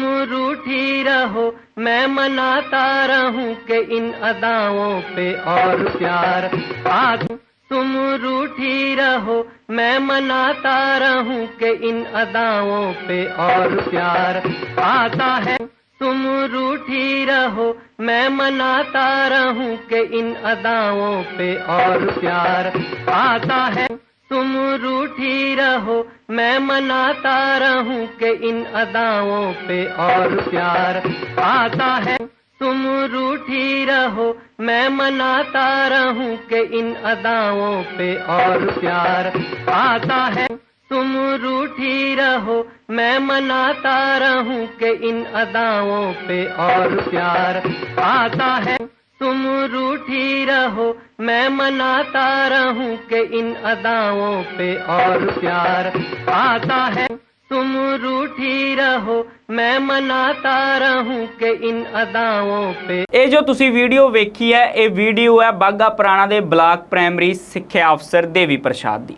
तुम रूठी रहो, मैं मनाता रहूँ के इन अदाओं पे और प्यार। आज तुम रूठी रहो, मैं मनाता रहूँ के इन अदाओं पे और प्यार। आता है, तुम रूठी रहो, मैं मनाता रहूँ के इन अदाओं पे और प्यार। आता है तुम रूठी रहो, मैं मनाता रहूँ के इन अदाओं पे और प्यार आता है। तुम रूठी रहो, मैं मनाता रहूँ के इन अदाओं पे और प्यार आता है। तुम रूठी रहो, मैं मनाता रहूँ के इन अदाओं पे और प्यार आता है। तुम रूठी रहो मैं मनाता रहूं कि इन अदाओं पे और प्यार आता है तुम रूठी रहो मैं मनाता रहूं कि इन अदाओं पे ਇਹ ਜੋ ਤੁਸੀਂ ਵੀਡੀਓ ਵੇਖੀ ਹੈ ਇਹ ਵੀਡੀਓ ਹੈ ਬਾਗਾ ਪੁਰਾਣਾ ਦੇ ਬਲਾਕ ਪ੍ਰਾਇਮਰੀ ਸਿੱਖਿਆ ਅਫਸਰ ਦੇਵੀ ਪ੍ਰਸਾਦ ਦੀ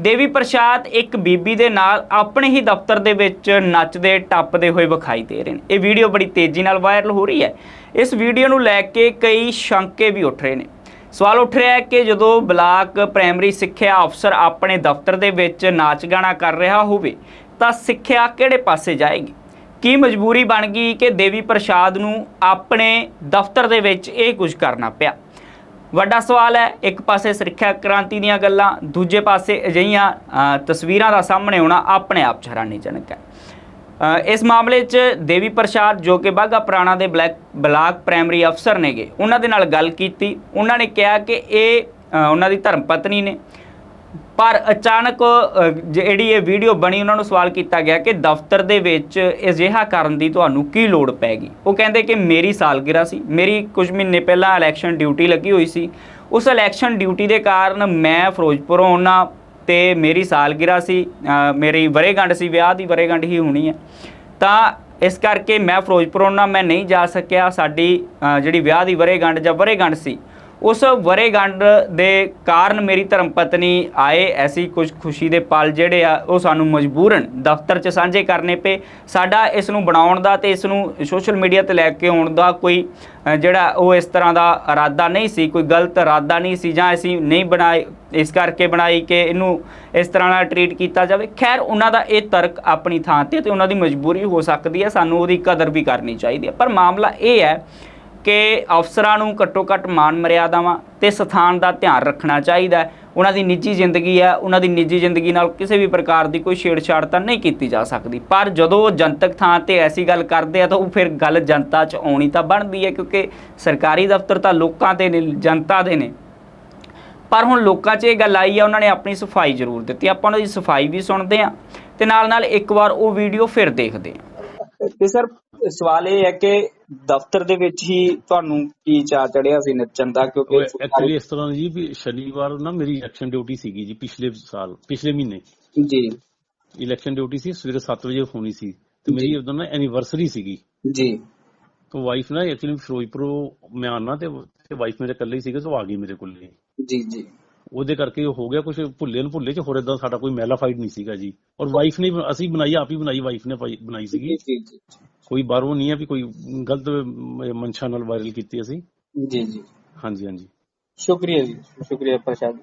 ਦੇਵੀ ਪ੍ਰਸਾਦ ਇੱਕ ਬੀਬੀ ਦੇ ਨਾਲ ਆਪਣੇ ਹੀ ਦਫ਼ਤਰ ਦੇ ਵਿੱਚ ਨੱਚਦੇ ਟੱਪਦੇ ਹੋਏ ਵਿਖਾਈ ਦੇ ਰਹੇ ਨੇ ਇਹ ਵੀਡੀਓ ਬੜੀ ਤੇਜ਼ੀ ਨਾਲ ਵਾਇਰਲ ਹੋ ਰਹੀ ਹੈ ਇਸ ਵੀਡੀਓ ਨੂੰ ਲੈ ਕੇ ਕਈ ਸ਼ੰਕੇ ਵੀ ਉੱਠ ਰਹੇ ਨੇ ਸਵਾਲ ਉੱਠ ਰਿਹਾ ਹੈ ਕਿ ਜਦੋਂ ਬਲਾਕ ਪ੍ਰਾਇਮਰੀ ਸਿੱਖਿਆ ਅਫਸਰ ਆਪਣੇ ਦਫ਼ਤਰ ਦੇ ਵਿੱਚ ਨਾਚ ਗਾਣਾ ਕਰ ਰਿਹਾ ਹੋਵੇ, ਤਾਂ ਸਿੱਖਿਆ ਕਿਹੜੇ ਪਾਸੇ ਜਾਏਗੀ? ਕੀ ਮਜਬੂਰੀ ਬਣ ਗਈ ਕਿ ਦੇਵੀ ਪ੍ਰਸਾਦ ਨੂੰ ਆਪਣੇ ਦਫ਼ਤਰ ਦੇ ਵਿੱਚ ਇਹ ਕੁਝ ਕਰਨਾ ਪਿਆ? ਵੱਡਾ ਸਵਾਲ ਹੈ, ਇੱਕ ਪਾਸੇ ਸਿੱਖਿਆ ਕ੍ਰਾਂਤੀ ਦੀਆਂ ਗੱਲਾਂ, ਦੂਜੇ ਪਾਸੇ ਅਜਿਹੀਆਂ ਤਸਵੀਰਾਂ ਦਾ ਸਾਹਮਣੇ ਆਉਣਾ ਆਪਣੇ ਆਪ 'ਚ ਹੈਰਾਨੀਜਨਕ ਹੈ। ਇਸ ਮਾਮਲੇ 'ਚ ਦੇਵੀ ਪ੍ਰਸਾਦ ਜੋ ਕਿ ਬਾਗਾ ਪੁਰਾਣਾ ਦੇ ਬਲੈਕ ਬਲਾਕ ਪ੍ਰਾਇਮਰੀ ਅਫਸਰ ਨੇਗੇ, ਉਹਨਾਂ ਦੇ ਨਾਲ ਗੱਲ ਕੀਤੀ। ਉਹਨਾਂ ਨੇ ਕਿਹਾ ਕਿ ਇਹ ਉਹਨਾਂ ਦੀ ਧਰਮ ਪਤਨੀ ਨੇ। ਪਰ ਅਚਾਨਕ ਜਿਹੜੀ ਇਹ ਵੀਡੀਓ ਬਣੀ, ਉਹਨਾਂ ਨੂੰ ਸਵਾਲ ਕੀਤਾ ਗਿਆ ਕਿ ਦਫ਼ਤਰ ਦੇ ਵਿੱਚ ਅਜਿਹਾ ਕਰਨ ਦੀ ਤੁਹਾਨੂੰ ਕੀ ਲੋੜ ਪੈਗੀ? ਉਹ ਕਹਿੰਦੇ ਕਿ ਮੇਰੀ ਸਾਲਗਿਰਾ ਸੀ। ਮੇਰੀ ਕੁਝ ਮਹੀਨੇ ਪਹਿਲਾਂ ਇਲੈਕਸ਼ਨ ਡਿਊਟੀ ਲੱਗੀ ਹੋਈ ਸੀ। ਉਸ ਇਲੈਕਸ਼ਨ ਡਿਊਟੀ ਦੇ ਕਾਰਨ ਮੈਂ ਫਿਰੋਜ਼ਪੁਰੋਂ ਆਉਣਾ ਤੇ ਮੇਰੀ ਸਾਲਗਿਰਾ ਸੀ ਮੇਰੀ ਵਰੇਗੰਢ ਸੀ, ਵਿਆਹ ਦੀ ਵਰੇਗੰਢ ਹੀ ਹੋਣੀ ਹੈ। ਤਾਂ ਇਸ ਕਰਕੇ ਮੈਂ ਫਿਰੋਜ਼ਪੁਰੋਂ ਨਾ ਮੈਂ ਨਹੀਂ ਜਾ ਸਕਿਆ। ਸਾਡੀ ਜਿਹੜੀ ਵਿਆਹ ਦੀ ਵਰੇਗੰਢ ਜਾਂ ਵਰੇਗੰਢ ਸੀ ਉਸ ਵਰੇਗੰਢ ਦੇ ਕਾਰਨ ਮੇਰੀ ਧਰਮ ਪਤਨੀ ਆਏ ਐਸੀ ਕੁਝ ਖੁਸ਼ੀ ਦੇ ਪਲ ਜਿਹੜੇ ਆ, ਉਹ ਸਾਨੂੰ ਮਜਬੂਰਨ ਦਫ਼ਤਰ 'ਚ ਸਾਂਝੇ ਕਰਨੇ ਪਏ। ਸਾਡਾ ਇਸ ਨੂੰ ਬਣਾਉਣ ਦਾ ਤੇ ਇਸ ਨੂੰ ਸੋਸ਼ਲ ਮੀਡੀਆ ਤੇ ਲੈ ਕੇ ਆਉਣ ਦਾ ਕੋਈ ਜਿਹੜਾ ਉਹ ਇਸ ਤਰ੍ਹਾਂ ਦਾ ਇਰਾਦਾ ਨਹੀਂ ਸੀ, ਕੋਈ ਗਲਤ ਇਰਾਦਾ ਨਹੀਂ ਸੀ ਜਾਂ ਅਸੀਂ ਨਹੀਂ ਬਣਾਏ, ਇਸ ਕਰਕੇ ਬਣਾਈ ਕਿ ਇਹਨੂੰ ਇਸ ਤਰ੍ਹਾਂ ਨਾਲ ਟਰੀਟ ਕੀਤਾ ਜਾਵੇ। ਖੈਰ, ਉਹਨਾਂ ਦਾ ਇਹ ਤਰਕ ਆਪਣੀ ਥਾਂ ਤੇ ਤੇ ਉਹਨਾਂ ਦੀ ਮਜਬੂਰੀ ਹੋ ਸਕਦੀ ਹੈ, ਸਾਨੂੰ ਉਹਦੀ ਕਦਰ ਵੀ ਕਰਨੀ ਚਾਹੀਦੀ ਹੈ। ਪਰ ਮਾਮਲਾ ਇਹ ਹੈ ਕਿ ਅਫਸਰਾਂ ਨੂੰ ਘੱਟੋ ਘੱਟ ਮਾਨ ਮਰਿਆਦਾਵਾਂ ਤੇ ਸਥਾਨ ਦਾ ਧਿਆਨ ਰੱਖਣਾ ਚਾਹੀਦਾ ਹੈ। ਉਹਨਾਂ ਦੀ ਨਿੱਜੀ ਜ਼ਿੰਦਗੀ ਹੈ, ਉਹਨਾਂ ਦੀ ਨਿੱਜੀ ਜ਼ਿੰਦਗੀ ਨਾਲ ਕਿਸੇ ਵੀ ਪ੍ਰਕਾਰ ਦੀ ਕੋਈ ਛੇੜਛਾੜ ਤਾਂ ਨਹੀਂ ਕੀਤੀ ਜਾ ਸਕਦੀ। ਪਰ ਜਦੋਂ ਉਹ ਜਨਤਕ ਥਾਂ ਤੇ ਐਸੀ ਗੱਲ ਕਰਦੇ ਆ ਤਾਂ ਉਹ ਫਿਰ ਗੱਲ ਜਨਤਾ 'ਚ ਆਉਣੀ ਤਾਂ ਬਣਦੀ ਹੈ ਕਿਉਂਕਿ ਸਰਕਾਰੀ ਦਫ਼ਤਰ ਤਾਂ ਲੋਕਾਂ ਦੇ ਨੇ, ਜਨਤਾ ਦੇ ਨੇ। ਪਰ ਹੁਣ ਲੋਕਾਂ 'ਚ ਇਹ ਗੱਲ ਆਈ ਆ, ਉਹਨਾਂ ਨੇ ਆਪਣੀ ਸਫ਼ਾਈ ਜ਼ਰੂਰ ਦਿੱਤੀ। ਆਪਾਂ ਉਹਨਾਂ ਦੀ ਸਫ਼ਾਈ ਵੀ ਸੁਣਦੇ ਆ ਤੇ ਨਾਲ ਨਾਲ ਇੱਕ ਵਾਰ ਉਹ ਵੀਡੀਓ ਫਿਰ ਦੇਖਦੇ ਆ ਤੇ ਸਰ, ਸਵਾਲ ਇਹ ਹੈ ਕਿ ਦਫ਼ਤਰ ਦੇ ਵਿੱਚ ਹੀ ਤੁਹਾਨੂੰ ਕੀ ਚਾਹ ਚੜਿਆ ਸੀ ਨੱਚਣ ਦਾ? ਕਿਉਂਕਿ ਐਕਚੁਅਲੀ ਇਸ ਤਰ੍ਹਾਂ ਜੀ ਵੀ ਸ਼ਨੀਵਾਰ ਨਾ ਮੇਰੀ ਇਲੈਕਸ਼ਨ ਡਿਊਟੀ ਸੀਗੀ ਜੀ ਪਿਛਲੇ ਸਾਲ ਪਿਛਲੇ ਮਹੀਨੇ। ਜੀ। ਇਲੈਕਸ਼ਨ ਡਿਊਟੀ ਸੀ ਸਵੇਰੇ 7 ਵਜੇ ਹੋਣੀ ਸੀ ਤੇ ਮੇਰੀ ਉਦੋਂ ਨਾ ਐਨੀਵਰਸਰੀ ਸੀਗੀ। ਜੀ। ਤੇ ਵਾਈਫ ਨਾ ਐਕਚੁਅਲੀ ਫਿਰੋਜ਼ਪੁਰੋਂ ਮੈਂ ਆਨਾ ਤੇ ਵਾਈਫ ਮੇਰੇ ਇਕੱਲੇ ਹੀ ਸੀਗੇ ਉਹ ਆ ਗਈ ਮੇਰੇ ਕੋਲ। ਜੀ ਜੀ। ਉਹਦੇ ਕਰਕੇ ਹੋ ਗਿਆ ਕੁਝ ਭੁੱਲੇ ਨੂੰ ਭੁੱਲੇ ਚ ਹੋਰ ਇਦਾਂ ਸਾਡਾ ਕੋਈ ਮੈਲਾਫਾਈਡ ਨਹੀਂ ਸੀਗਾ ਜੀ। ਔਰ ਵਾਈਫ ਨੇ ਅਸੀਂ ਬਣਾਈ ਆਪ ਹੀ ਬਣਾਈ ਵਾਈਫ ਨੇ ਬਣਾਈ ਸੀਗੀ। ਜੀ ਜੀ। ਕੋਈ ਬਾਹਰੋਂ ਨਹੀਂ ਹੈ ਵੀ ਕੋਈ ਗਲਤ ਮਨਸ਼ਾ ਨਾਲ ਵਾਇਰਲ ਕੀਤੀ ਅਸੀਂ ਜੀ ਜੀ ਹਾਂਜੀ ਹਾਂਜੀ ਸ਼ੁਕਰੀਆ ਜੀ ਸ਼ੁਕਰੀਆ ਪ੍ਰਸ਼ਾਦ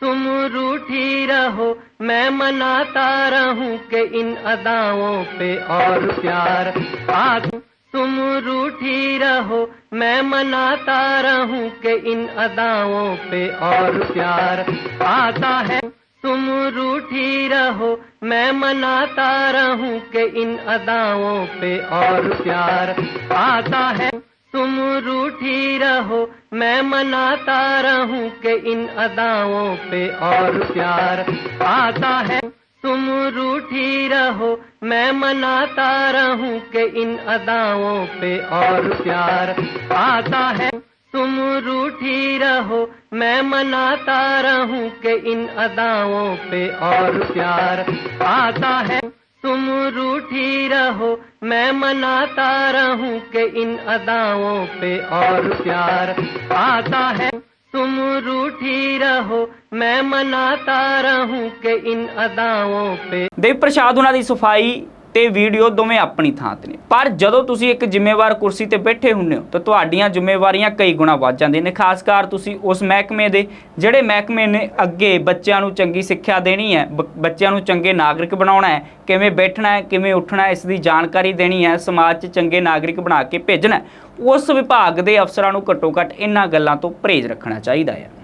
तुम रूठी रहो मैं मनाता रहूं कि इन अदाओं पे और प्यार आज तुम रूठी रहो मैं मनाता रहूं कि इन अदाओं पे और प्यार आता है तुम रूठी रहो, मैं मनाता रहूँ के इन अदाओं पे और प्यार आता है। तुम रूठी रहो, मैं मनाता रहूँ के इन अदाओं पे और प्यार आता है। तुम रूठी रहो, मैं मनाता रहूँ के इन अदाओं पे और प्यार आता है। तुम रूठी रहो मैं मनाता रहूं कि इन अदाओं पे और प्यार आता है तुम रूठी रहो मैं मनाता रहूं कि इन अदाओं पे और प्यार आता है तुम रूठी रहो मैं मनाता रहूं कि इन अदाओं पे ਦੇਵ ਪ੍ਰਸਾਦ ਉਹਨਾਂ ਦੀ ਸਫਾਈ ਤੇ ਵੀਡੀਓ ਦੋਵੇਂ ਆਪਣੀ ਥਾਂ ਤੇ ਨੇ। ਪਰ ਜਦੋਂ ਤੁਸੀਂ ਇੱਕ ਜ਼ਿੰਮੇਵਾਰ ਕੁਰਸੀ ਤੇ ਬੈਠੇ ਹੁੰਦੇ ਹੋ, ਤਾਂ ਤੁਹਾਡੀਆਂ ਜ਼ਿੰਮੇਵਾਰੀਆਂ ਕਈ ਗੁਣਾ ਵੱਧ ਜਾਂਦੀਆਂ ਨੇ। ਖਾਸ ਕਰ ਤੁਸੀਂ ਉਸ ਮਹਿਕਮੇ ਦੇ, ਜਿਹੜੇ ਮਹਿਕਮੇ ਨੇ ਅੱਗੇ ਬੱਚਿਆਂ ਨੂੰ ਚੰਗੀ ਸਿੱਖਿਆ ਦੇਣੀ ਹੈ, ਬ- ਬੱਚਿਆਂ ਨੂੰ ਚੰਗੇ ਨਾਗਰਿਕ ਬਣਾਉਣਾ ਹੈ, ਕਿਵੇਂ ਬੈਠਣਾ ਹੈ, ਕਿਵੇਂ ਉੱਠਣਾ ਹੈ, ਇਸ ਦੀ ਜਾਣਕਾਰੀ ਦੇਣੀ ਹੈ, ਸਮਾਜ 'ਚ ਚੰਗੇ ਨਾਗਰਿਕ ਬਣਾ ਕੇ ਭੇਜਣਾ ਉਸ ਵਿਭਾਗ ਦੇ ਅਫਸਰਾਂ ਨੂੰ ਘੱਟੋ ਘੱਟ ਇਹਨਾਂ ਗੱਲਾਂ ਤੋਂ ਪਰਹੇਜ਼ ਰੱਖਣਾ ਚਾਹੀਦਾ ਹੈ।